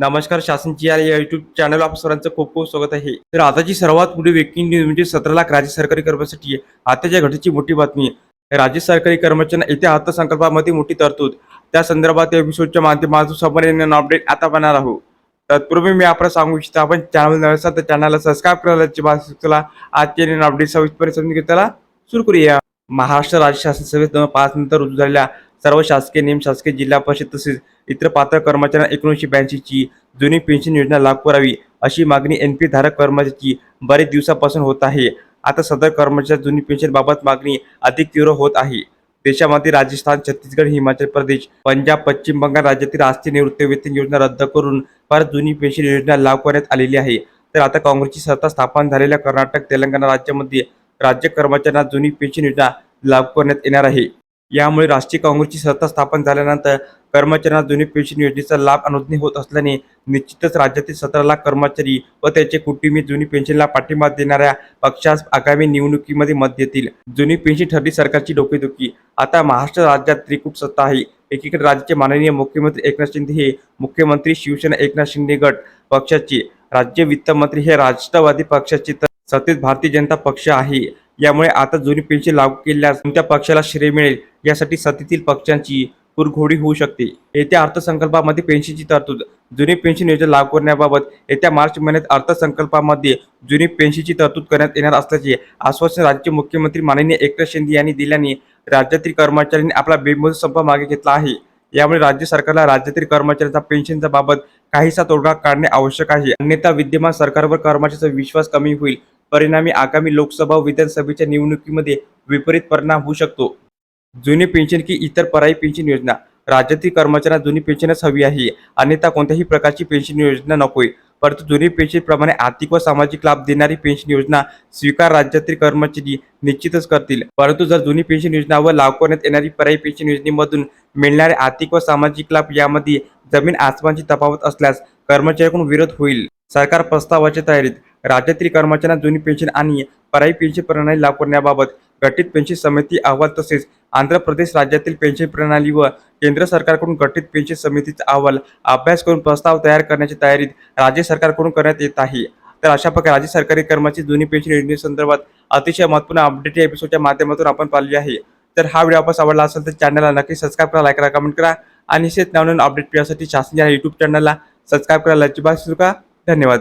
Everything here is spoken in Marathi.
नमस्कार शासनची या युट्यूब चॅनल आप सर्वांचं खूप खूप स्वागत आहे. तर आताची सर्वात मोठी वेकिंग न्यूज म्हणजे सतरा लाख राज्य सरकारी कर्मचारी आताच्या घटनेची मोठी बातमी राज्य सरकारी कर्मचाऱ्यांना येत्या अर्थसंकल्पामध्ये मोठी तरतूद. त्या संदर्भात या एपिसोडच्या माध्यमातून समोर येणारे अपडेट आता पाहणार आहोत. तत्पूर्वी मी आपल्याला सांगू इच्छितो आपण चॅनल नवीन असाल तर चॅनलला सबस्क्राईब करायला आजच्या आजचे अपडेट सविस्तरपणे समजून घेताना सुरू करूया. महाराष्ट्र राज्य शासन सभेत दोन पाच नंतर रुजू झालेल्या सर्व शासकीय नियम शासकीय जिल्हा परिषद तसेच इतर पात्र कर्मचाऱ्यांना एकोणीसशे ब्याऐंशीची जुनी पेन्शन योजना लागू करावी अशी मागणी एन पी धारक कर्मचाऱ्याची बरेच दिवसापासून होत आहे. आता सदर कर्मचारी जुनी पेन्शनबाबत मागणी अधिक तीव्र होत आहे. देशामध्ये राजस्थान छत्तीसगड हिमाचल प्रदेश पंजाब पश्चिम बंगाल राज्यातील राष्ट्रीय निवृत्ती वेतन योजना रद्द करून परत जुनी पेन्शन योजना लागू करण्यात आलेली आहे. तर आता काँग्रेसची सत्ता स्थापन झालेल्या कर्नाटक तेलंगणा राज्यामध्ये राज्य कर्मचाऱ्यांना जुनी पेन्शन योजना लागू करण्यात येणार आहे. यामुळे राष्ट्रीय काँग्रेसची सत्ता स्थापन झाल्यानंतर कर्मचाऱ्यांना जुनी पेन्शन योजनेचा लाभ अनुज्ञ होत असल्याने निश्चितच राज्यातील सतरा लाख कर्मचारी व त्याचे कुटुंबीय जुनी पेन्शनला पाठिंबा देणाऱ्या पक्षास आगामी निवडणुकीमध्ये मत देतील. जुनी पेन्शन ठरली सरकारची डोकेदुखी. आता महाराष्ट्र राज्यात त्रिकूट सत्ता आहे. एकीकडे राज्याचे माननीय मुख्यमंत्री एकनाथ शिंदे हे मुख्यमंत्री शिवसेना एकनाथ शिंदे गट पक्षाचे. राज्य वित्तमंत्री हे राष्ट्रवादी पक्षाचे तर सत्तेत भारतीय जनता पक्ष आहे. यामुळे आता जुनी पेन्शन लागू केल्यास कोणत्या पक्षाला श्रेय मिळेल यासाठी सत्तेतील पक्षांची पुरघोडी होऊ शकते. येत्या अर्थसंकल्पामध्ये पेन्शनची तरतूद जुनी पेन्शन योजना लागू करण्याबाबत येत्या मार्च महिन्यात अर्थसंकल्पामध्ये जुनी पेन्शनची तरतूद करण्यात येणार असल्याचे आश्वासन राज्य मुख्यमंत्री माननीय एकनाथ शिंदे यांनी दिल्याने राज्यातील कर्मचाऱ्यांनी आपला बेमुदत संप मागे घेतला आहे. यामुळे राज्य सरकारला राज्यातील कर्मचाऱ्यांचा पेन्शनच्या बाबत काहीसा तोडगा काढणे आवश्यक आहे. अन्यथा विद्यमान सरकारवर कर्मचाऱ्यांचा विश्वास कमी होईल. परिणामी आगामी लोकसभा व विधानसभेच्या निवडणुकीमध्ये विपरीत परिणाम होऊ शकतो. जुनी पेन्शन की इतर पर्यायी पेन्शन योजना. राज्यातील कर्मचाऱ्यांना जुनी पेन्शनच हवी आहे. अन्यथा कोणत्याही प्रकारची पेन्शन योजना नकोय. परंतु जुनी पेन्शनप्रमाणे आर्थिक व सामाजिक लाभ देणारी पेन्शन योजना स्वीकार राज्यातील कर्मचारी निश्चितच करतील. परंतु जर जुनी पेन्शन योजना व लागू करण्यात येणारी पर्यायी पेन्शन योजनेमधून मिळणारे आर्थिक व सामाजिक लाभ यामध्ये जमीन आसमानची तफावत असल्यास कर्मचाऱ्याकडून विरोध होईल. सरकार प्रस्तावाच्या तयारीत राज्यातील कर्मचाऱ्यांना जुनी पेन्शन आणि पराई पेन्शन प्रणाली लागू करण्याबाबत गठीत पेन्शन समिती अहवाल तसेच आंध्र प्रदेश राज्यातील पेन्शन प्रणाली व केंद्र सरकारकडून गठीत पेन्शन समितीचा अहवाल अभ्यास करून प्रस्ताव तयार करण्याची तयारीत राज्य सरकारकडून करण्यात येत आहे. तर अशा प्रकारे राज्य सरकारी कर्मचारी जुनी पेन्शन योजनेसंदर्भात अतिशय महत्त्वपूर्ण अपडेट या एपिसोडच्या माध्यमातून आपण पाहिली आहे. तर हा व्हिडिओ आपण आवडला असेल तर चॅनलला नक्की सबस्क्राईब करा लाईक करा कमेंट करा आणि असेच नवनवीन अपडेट पिण्यासाठी शासन या युट्यूब चॅनलला सबस्क्राईब करायला अजिबात सुरू करा धन्यवाद.